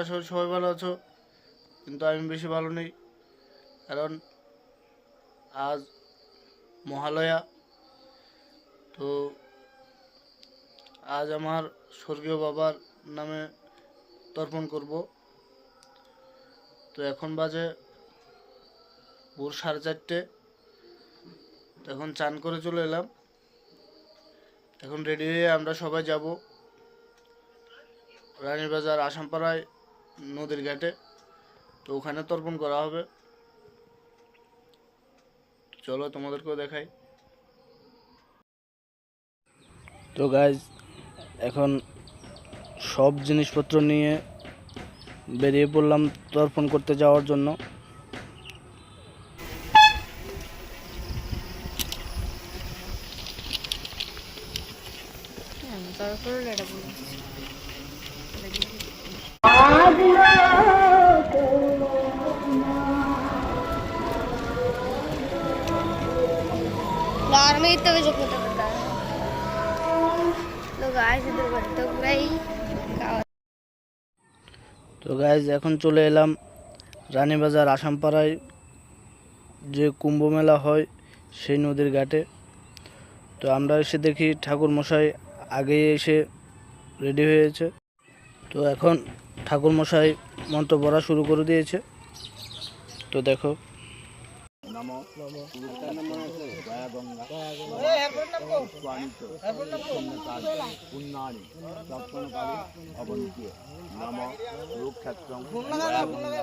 আশা করি সবাই ভালো আছো, কিন্তু আমি বেশি ভালো নেই। কারণ আজ মহালয়া, তো আজ আমার স্বর্গীয় বাবার নামে তর্পণ করব। তো এখন বাজে ভোর সাড়ে চারটে। এখন চান করে চলে এলাম। এখন রেডি হয়ে আমরা সবাই যাব। রানীবাজার আসামপাড়ায় নদীর ঘাটে। তো ওখানে তর্পণ করা হবে। চলো তোমাদেরকেও দেখাই। তো গাইজ এখন সব জিনিসপত্র নিয়ে বেরিয়ে পড়লাম তর্পণ করতে যাওয়ার জন্য। তারপরে এটা বলি यार मैं इतना भी चुप नहीं करता लोग आए से दूर करते तो पूरा ही তো গাইজ এখন চলে এলাম রানীবাজার আসামপাড়ায় যে কুম্ভ মেলা হয় সেই নদীর ঘাটে তো আমরা এসে দেখি ঠাকুর মশাই আগেই এসে রেডি হয়েছে তো এখন ঠাকুর মশাই মন্ত্র পড়া শুরু করে দিয়েছে তো দেখো নম। দয়া গঙ্গা স্বামিত পুণ্যানি দর্শনকালে অবনীত। নম। রূপক্ষেত্র দয়া গঙ্গা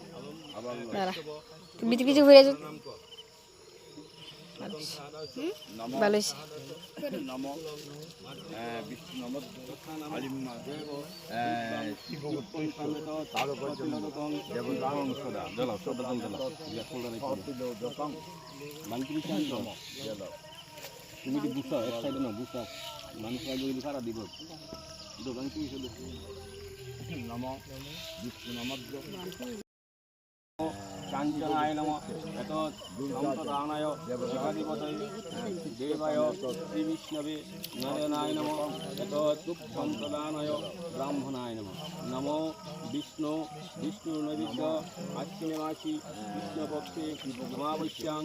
বিচি কিছু ঘুরে যা। ভালো হয়েছে। নম বিষ্ণু নম আলিম্মা শিবগুপ্ত তারপর্যন্ত দেবদাং সদা জল সদা জল সতীলকং মানকৃষ্ণ তুমি যদি বুঝা এক সাইডে না বুঝা মানুষ সারা দিব দোকান কি নম বিষ্ণু নমদ্র কাঞ্চনায় নম এত সম্পদানায় শিবাধিপতয় দেবায় শ্রী বিষ্ণবে নারায়ণায় নম এত সম্প্রদানায় ব্রাহ্মণায় নম নমো বিষ্ণু বিষ্ণু নৈবেদ্য আশ্বিনে মাসি কৃষ্ণপক্ষে অমাবস্যাং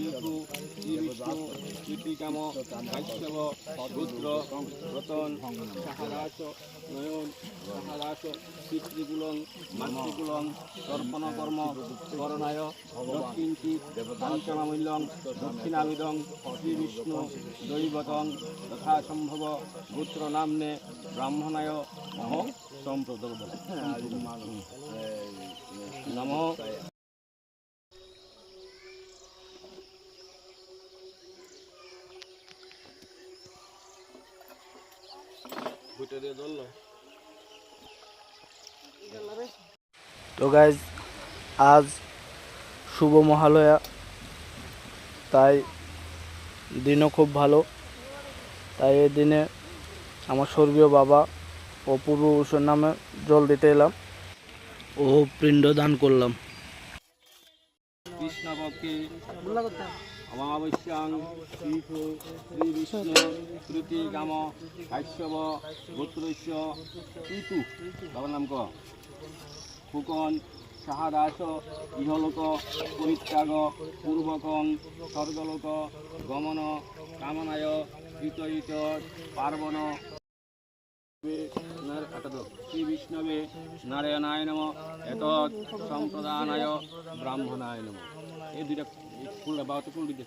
ঋতু শ্রী বিষ্ণু কীর্তিকাম কাশ্যপ রুদ্র রতন সাহারাস নয়ন সাহারাস পিতৃকুলং মাতৃকুলং তর্পণ কর্ম করণায় দক্ষিণচিত পঞ্চমামূল্যং দক্ষিণামিদং শ্রী বিষ্ণু দৈবতং তথা সম্ভব গোত্র নাম্নে ব্রাহ্মণায় নম সম্প্রদ নম। তো গাইজ আজ শুভ মহালয়া। তাই দিনও খুব ভালো। তাই এই দিনে আমার স্বর্গীয় বাবা ও পূর্বপুরুষের নামে জল দিতে এলাম। ও পিণ্ড দান করলাম কৃষ্ণপক্ষে নাম সাহাদাস ইহলোক, পরিত্যাগ, পূর্বকং, স্বর্গলোক, গমন, কামনায় কৃতয়িত পার্বণ। শ্রী বিষ্ণবে নারায়ণায় নম। এত সম্প্রদানায় ব্রাহ্মণায় নম। এই দুইটা ফুলটা তো ফুল দিতে।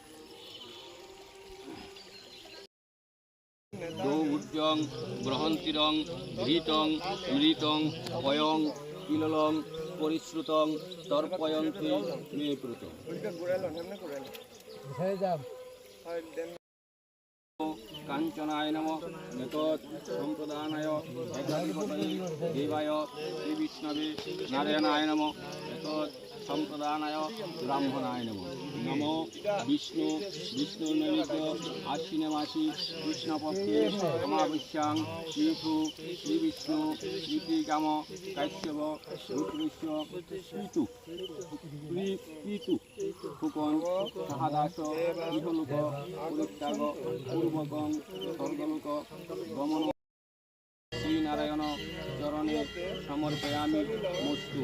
দৌর্যং গ্রহন্তিরং ঘৃতং মৃতং পয়ং কিললং পরিশ্রুতং তর্পয়ন্তি মে প্রত কাঞ্চনায় নম এত সম্প্রদানায় একাধিপতয়ে দেবায় শ্রী বিষ্ণবে নারায়ণায় নম এত সম্প্রদানায় ব্রাহ্মণায় নম। নম বিষ্ণু বিষ্ণু নৈবেদ্য আশ্বিনে মাসি কৃষ্ণপক্ষে অমাবস্যাং শ্রীথু শ্রী বিষ্ণু শ্রীকাম কাশ্যপ রুদ্রস্য পিতু পিতু, ফুকন, সাহাদাস, ইহলোক পরিত্যাগ পূর্বকং, স্বর্গলোক, গমন, শ্রীনারায়ণ, চরণে সমর্পয়ামি মস্তু।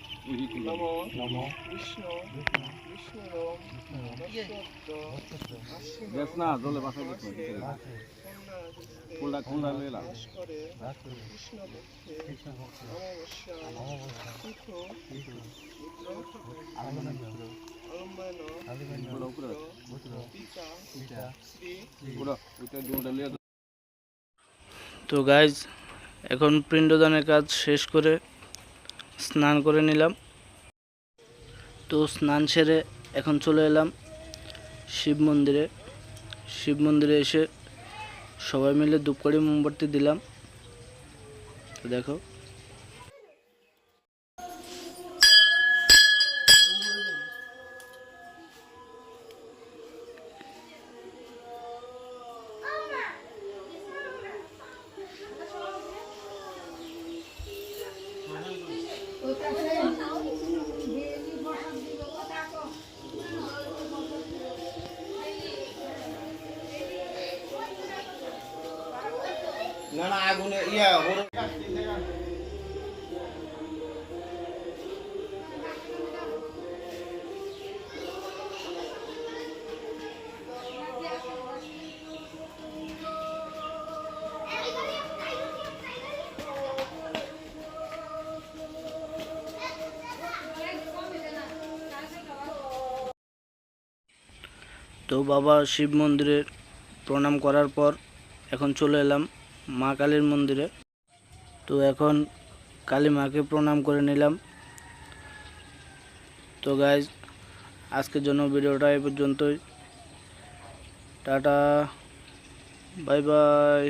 লেলা। পুরো ওইটা দুটা লিয়ে দাও। তো গাইজ এখন পিণ্ডদানের কাজ শেষ করে স্নান করে নিলাম। তো স্নান সেরে এখন চলে এলাম শিব মন্দিরে। শিব মন্দিরে এসে সবাই মিলে ধূপকাঠি মোমবাতি দিলাম। তো দেখো তো বাবা শিব মন্দিরে প্রণাম করার পর এখন চলে এলাম। মা কালীর মন্দিরে। তো এখন কালী মাকে প্রণাম করে নিলাম। তো গাইজ আজকের জন্য ভিডিওটা এই পর্যন্তই। Tata bye bye